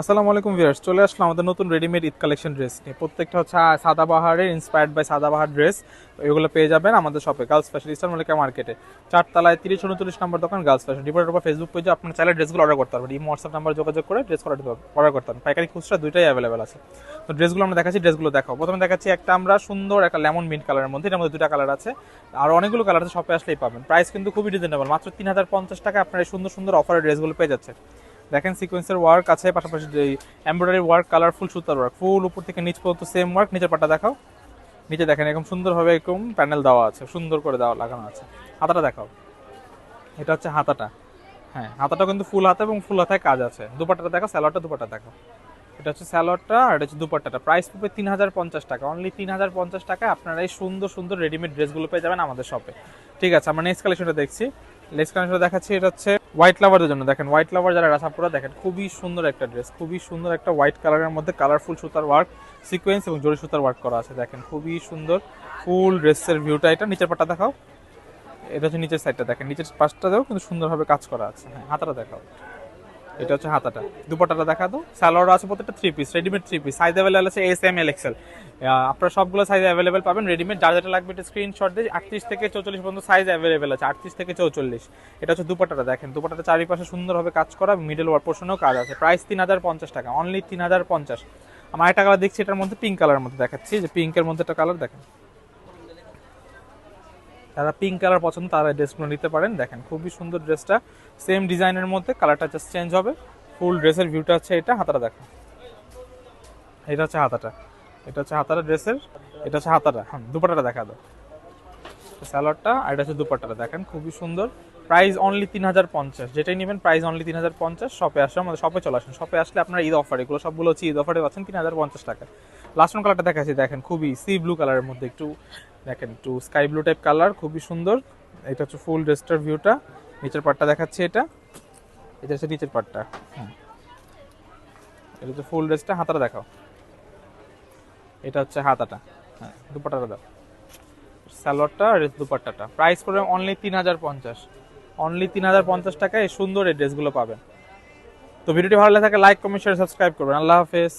আসসালামু আলাইকুম ভিউয়ার্স, চলে আসলাম আমাদের নতুন রেডিমেড ঈদ কালেকশন ড্রেস নিয়ে। প্রত্যেকটা হচ্ছে সাদাবাহারের ইন্সপায়ার্ড বাই সাদাবাহার ড্রেস এগুলো পেয়ে যাবেন আমাদের শপে গার্লস ফ্যাশন ইস্টার মলিকা মার্কেটে চারতলায় তিরিশ, উনত্রিশ নম্বর দোকান গার্লস ফ্যাশন ডিপোর্টের উপর ফেসবুক পেজে আপনার চাইলে ড্রেসগুলো অর্ডার করতে পারবেন। এই হোয়াটসঅ্যাপ নাম্বার যোগাযোগ করে ড্রেস অর্ডার করতে পারবেন পাইকারি খুচরা দুইটাই অ্যাভেলেবেল আছে। তো ড্রেসগুলো আমরা দেখাচ্ছি ড্রেসগুলো দেখো প্রথমে দেখাচ্ছি একটা আমরা সুন্দর একটা লেমন মিন্ট কালারের মধ্যে, এটার মধ্যে দুটা কালার আছে। আর অনেকগুলো কালার আছে শপে আসলেই পাবেন। প্রাইস কিন্তু খুবই রিজনেবল মাত্র তিন হাজার পঞ্চাশ টাকা আপনার সুন্দর সুন্দর অফারের ড্রেসগুলো পেয়ে যাচ্ছে দেখেন সিকোয়েন্সের ওয়ার্ক আছে, পাশাপাশি এমব্রয়ডারি ওয়ার্ক কালারফুল সুতার ওয়ার্ক ফুল উপর থেকে নিচ পর্যন্ত সেম ওয়ার্ক নিচের পাটা দেখাও। নিচে দেখেন এরকম সুন্দরভাবে এরকম প্যানেল দেওয়া আছে, সুন্দর করে দেওয়া লাগানো আছে। হাতাটা দেখাও। এটা হচ্ছে হাতাটা। হ্যাঁ হাতাটা কিন্তু ফুল হাতা এবং ফুল হাতায় কাজ আছে। দুপাট্টাটা দেখো স্যালোয়ারটা দুপাট্টা দেখো এটা হচ্ছে স্যালোয়ারটা আর এটা হচ্ছে দুপাট্টাটা। প্রাইস পড়বে তিন হাজার পঞ্চাশ টাকা। অনলি তিন হাজার পঞ্চাশ টাকায় আপনারা এই সুন্দর সুন্দর রেডিমেড ড্রেসগুলো পেয়ে যাবেন আমাদের শপে ঠিক আছে, আমরা নেক্সট কালেকশনটা দেখছি। নেক্সট কালেকশনটা দেখাচ্ছি, এটা হচ্ছে হোয়াইট লাভারদের জন্য। দেখেন হোয়াইট লাভার যারা রাসাপুরা দেখেন, খুবই সুন্দর একটা ড্রেস খুবই সুন্দর একটা হোয়াইট কালারের মধ্যে কালারফুল সুতার ওয়ার্ক সিকোয়েন্স এবং জরি সুতার ওয়ার্ক করা আছে। দেখেন, খুবই সুন্দর ফুল ড্রেসের ভিউটা এটা নিচের পাটা দেখাও। এটা হচ্ছে নিচের সাইডটা দেখেন, নিচের পাশটাতেও কিন্তু সুন্দরভাবে কাজ করা আছে। হ্যাঁ হাতাটা দেখাও। এটা হচ্ছে হাতাটা। দুপাটাটা দেখা দাও। স্যালোয়ার আছে প্রত্যেকটা three piece readymade three piece size available আছে এস এম এল এক্সেল আপনারা সবগুলো সাইজ অ্যাভেলেবেল পাবেন রেডিমেড যার যেটা লাগবে এটা স্ক্রিনশট দিয়ে আটত্রিশ থেকে চৌচল্লিশ পর্যন্ত সাইজ অ্যাভেলেবেল আছে, আটত্রিশ থেকে চৌচল্লিশ। এটা হচ্ছে দুপাটাটা, দেখেন। দুপাটাটা চারিপাশে সুন্দরভাবে কাজ করা মিডল ওয়ার পোর্শনেও কাজ আছে। প্রাইস তিন হাজার পঞ্চাশ টাকা অনলি তিন হাজার পঞ্চাশ। আমার একটা কালার দেখছি, এটার মধ্যে পিঙ্ক কালারের মধ্যে দেখাচ্ছি, যে পিঙ্কের মধ্যে একটা কালার দেখেন। যারা পিঙ্ক কালার পছন্দ, তারা ড্রেসগুলো নিতে পারেন। দেখেন, খুবই সুন্দর ড্রেসটা সেম ডিজাইনের মধ্যে কালারটা জাস্ট চেঞ্জ হবে। ফুল ড্রেসের ভিউটা হচ্ছে এটা, হাতাটা দেখেন। এটা হচ্ছে হাতাটা। এটা হচ্ছে হাতাটা ড্রেসের এটা হচ্ছে হাতাটা। হ্যাঁ দুপাটাটা দেখা দাও। স্যালোয়ারটা, আর এটা হচ্ছে দুপাট্টাটা দেখেন, খুবই সুন্দর। প্রাইস অনলি তিন হাজার পঞ্চাশ, যেটাই নেবেন প্রাইস অনলি তিন হাজার পঞ্চাশ শপে আসে আমাদের শপে চলে আসেন। শপে আসলে আপনার ঈদ অফার এগুলো সবগুলো হচ্ছে ঈদ অফারে পাচ্ছেন তিন হাজার পঞ্চাশ টাকা লাস্ট কালারটা দেখাচ্ছি, দেখেন, খুবই সি ব্লু কালারের মধ্যে একটু, দেখেন, একটু স্কাই ব্লু টাইপ কালার খুবই সুন্দর। এটা হচ্ছে ফুল ড্রেসটার ভিউটা নিচের পাটটা দেখাচ্ছি এটা। এটা হচ্ছে নিচের পাটটা হুম। এটা হচ্ছে ফুল ড্রেসটা হাতাটা দেখাও। এটা হচ্ছে হাতাটা। হ্যাঁ দুপাটাটা দাও। সালোয়ারটা আর দুপাট্টাটা। প্রাইস করবেন অনলি তিন হাজার পঞ্চাশ। অনলি তিন হাজার পঞ্চাশ টাকায় সুন্দর এই ড্রেসগুলো পাবেন। তো ভিডিওটি ভালো লাগে থাকে লাইক কমেন্ট শেয়ার সাবস্ক্রাইব করবেন। আল্লাহ হাফেজ।